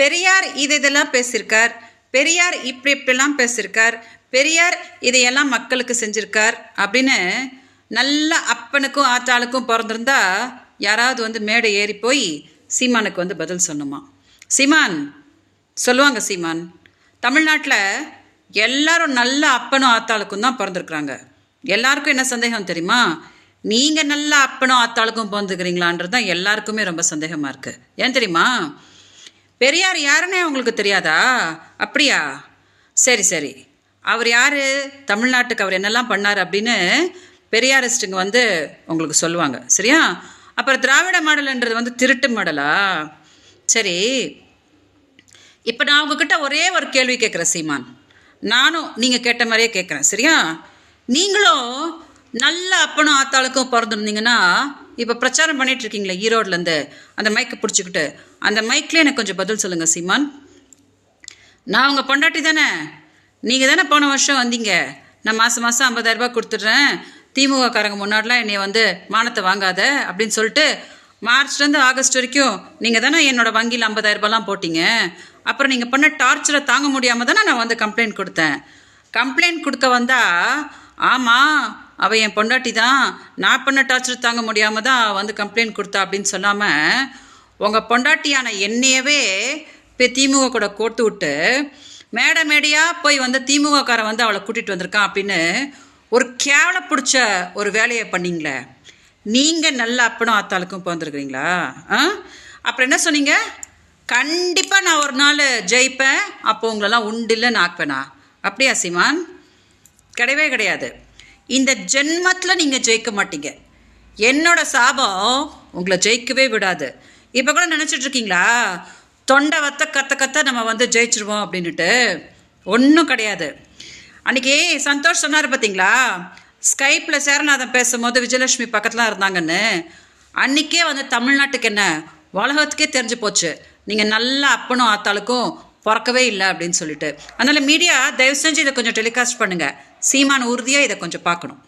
பெரியார் இது இதெல்லாம் பேசியிருக்கார். பெரியார் இப்படி இப்படிலாம் பேசியிருக்கார். பெரியார் இதையெல்லாம் மக்களுக்கு செஞ்சிருக்கார் அப்படின்னு நல்ல அப்பனுக்கும் ஆத்தாளுக்கும் பிறந்திருந்தா யாராவது வந்து மேடை ஏறி போய் சீமானுக்கு வந்து பதில் சொன்னோமா சீமான் சொல்லுவாங்க சீமான். தமிழ்நாட்டில் எல்லாரும் நல்ல அப்பனும் ஆத்தாளுக்கும் தான் பிறந்திருக்கிறாங்க. எல்லாருக்கும் என்ன சந்தேகம் தெரியுமா? நீங்கள் நல்ல அப்பனும் ஆத்தாளுக்கும் பிறந்துக்கிறீங்களான்றது தான் எல்லாருக்குமே ரொம்ப சந்தேகமாக இருக்குது ஏன் தெரியுமா? பெரியார் யாருன்னே உங்களுக்கு தெரியாதா? அப்படியா? சரி சரி. அவர் யார்? தமிழ்நாட்டுக்கு அவர் என்னெல்லாம் பண்ணார் அப்படின்னு பெரியாரிஸ்ட்டுங்க வந்து உங்களுக்கு சொல்லுவாங்க. சரியா? அப்புறம் திராவிட மாடல்ன்றது வந்து திருட்டு மாடலா? சரி. இப்போ நான் உங்ககிட்ட ஒரே ஒரு கேள்வி கேட்குறேன் சீமான். நானும் நீங்கள் கேட்ட மாதிரியே கேட்குறேன் சரியா? நீங்களும் நல்ல அப்பனும் ஆத்தாளுக்கும் பிறந்திருந்தீங்கன்னா இப்போ பிரச்சாரம் பண்ணிட்டு இருக்கீங்களே ஈரோட்லேருந்து அந்த மைக்கை பிடிச்சிக்கிட்டு. அந்த மைக்கில் எனக்கு கொஞ்சம் பதில் சொல்லுங்கள் சீமான். நான் உங்கள் பொண்டாட்டி தானே. நீங்கள் தானே போன வருஷம் வந்தீங்க. நான் மாதம் மாதம் ஐம்பதாயிரரூபா கொடுத்துட்றேன். திமுககாரங்க முன்னாடிலாம் என்னை வந்து மானத்தை வாங்காத அப்படின்னு சொல்லிட்டு மார்ச்லேருந்து ஆகஸ்ட் வரைக்கும் நீங்கள் தானே என்னோடய வங்கியில் ஐம்பதாயிரரூபாலாம் போட்டிங்க. அப்புறம் நீங்கள் பண்ண டார்ச்சரை தாங்க முடியாமல் தானே நான் வந்து கம்ப்ளைண்ட் கொடுத்தேன். கம்ப்ளைண்ட் கொடுக்க வந்தால் ஆமாம் அவள் என் பொண்டாட்டி தான். நான் பண்ண டார்ச்சர் தாங்க முடியாமல் தான் வந்து கம்ப்ளைண்ட் கொடுத்தா அப்படின்னு சொல்லாமல் உங்கள் பொண்டாட்டியான என்னையவே இப்போ திமுக கூட கோர்த்து விட்டு மேடை மேடையாக போய் வந்து திமுகக்காரன் வந்து அவளை கூட்டிகிட்டு வந்திருக்கான் அப்படின்னு ஒரு கேவல பிடிச்ச ஒரு வேலையை பண்ணிங்களே. நீங்கள் நல்ல அப்பனும் ஆத்தாளுக்கும் பிறந்திருக்கிறீங்களா? ஆ? அப்புறம் என்ன சொன்னீங்க? கண்டிப்பாக நான் ஒரு நாள் ஜெயிப்பேன் அப்போ உங்களெல்லாம் உண்டு இல்லைன்னு ஆக்குவேனா? அப்படியா சீமான்? கிடையவே கிடையாது. இந்த ஜென்மத்தில் நீங்கள் ஜெயிக்க மாட்டீங்க. என்னோட சாபம் உங்களை ஜெயிக்கவே விடாது. இப்போ கூட நினச்சிட்ருக்கீங்களா தொண்டை வத்த கத்த கத்த நம்ம வந்து ஜெயிச்சிருவோம் அப்படின்னுட்டு. ஒன்றும் கிடையாது. அன்றைக்கி சந்தோஷ் சொன்னார் பார்த்தீங்களா ஸ்கைப்பில் சேரநாதன் பேசும்போது விஜயலட்சுமி பக்கத்தில் இருந்தாங்கன்னு. அன்றைக்கே வந்து தமிழ்நாட்டுக்கு என்ன? உலகத்துக்கே தெரிஞ்சு போச்சு. நீங்கள் நல்லா அப்பனும் ஆத்தாளுக்கும் பிறக்கவே இல்லை அப்படின்னு சொல்லிட்டு. அதனால் மீடியா தயவு செஞ்சு இதை கொஞ்சம் டெலிகாஸ்ட் பண்ணுங்கள் சீமான உறுதியாக இதை கொஞ்சம் பார்க்கணும்.